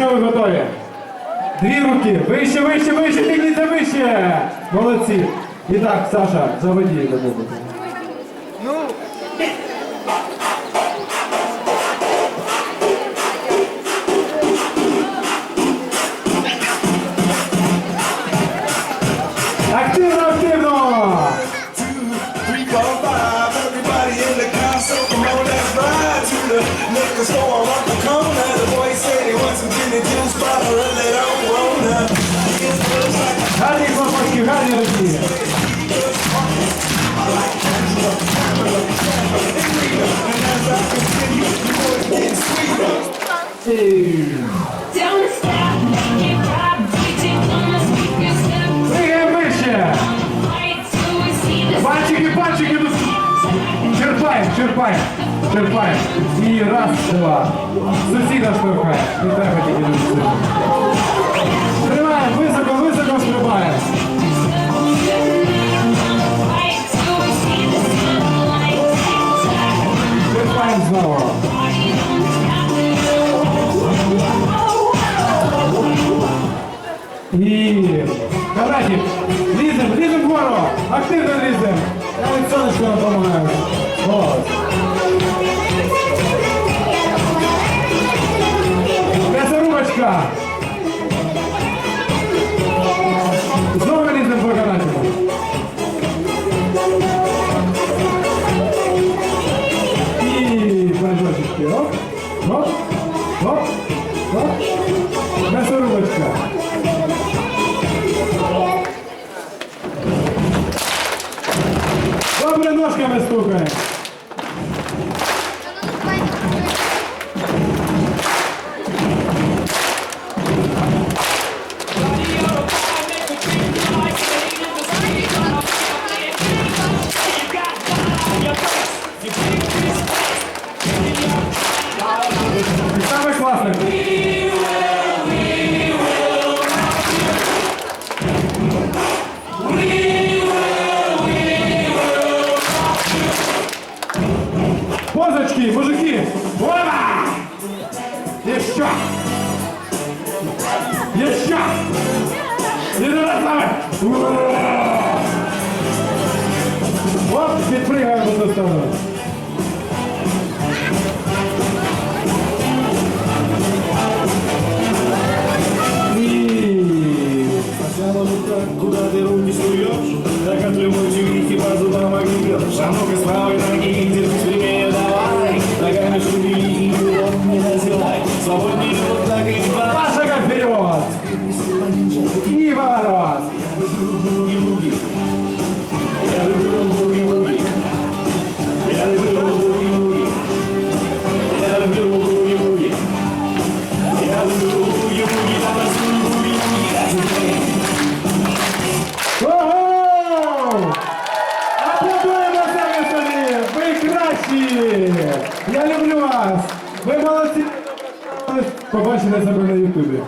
Якщо ви готові. Дві руки. Вище, вище, вище, підніться вище. Молодці. І так, Саша, заводі до музики. Активно, активно! Liquor store around the corner. The boy said he wants some gin and juice, but I really don't Черпаємо, черпаємо, черпаємо. І раз, два. Сусіда штовхає. Не треба тільки дуже сильно. Тримаємо, високо, високо стрибаємо. right till we М'ясорубочка. Знову по канатику. І прыжочки. Оп, оп, оп, оп. Добре ножками стукаємо. Еще! Еще! І зараз саме! Оп, підпригаємо одну сторону. Я люблю вас! Ви молодці! Побачите себе на Ютубі.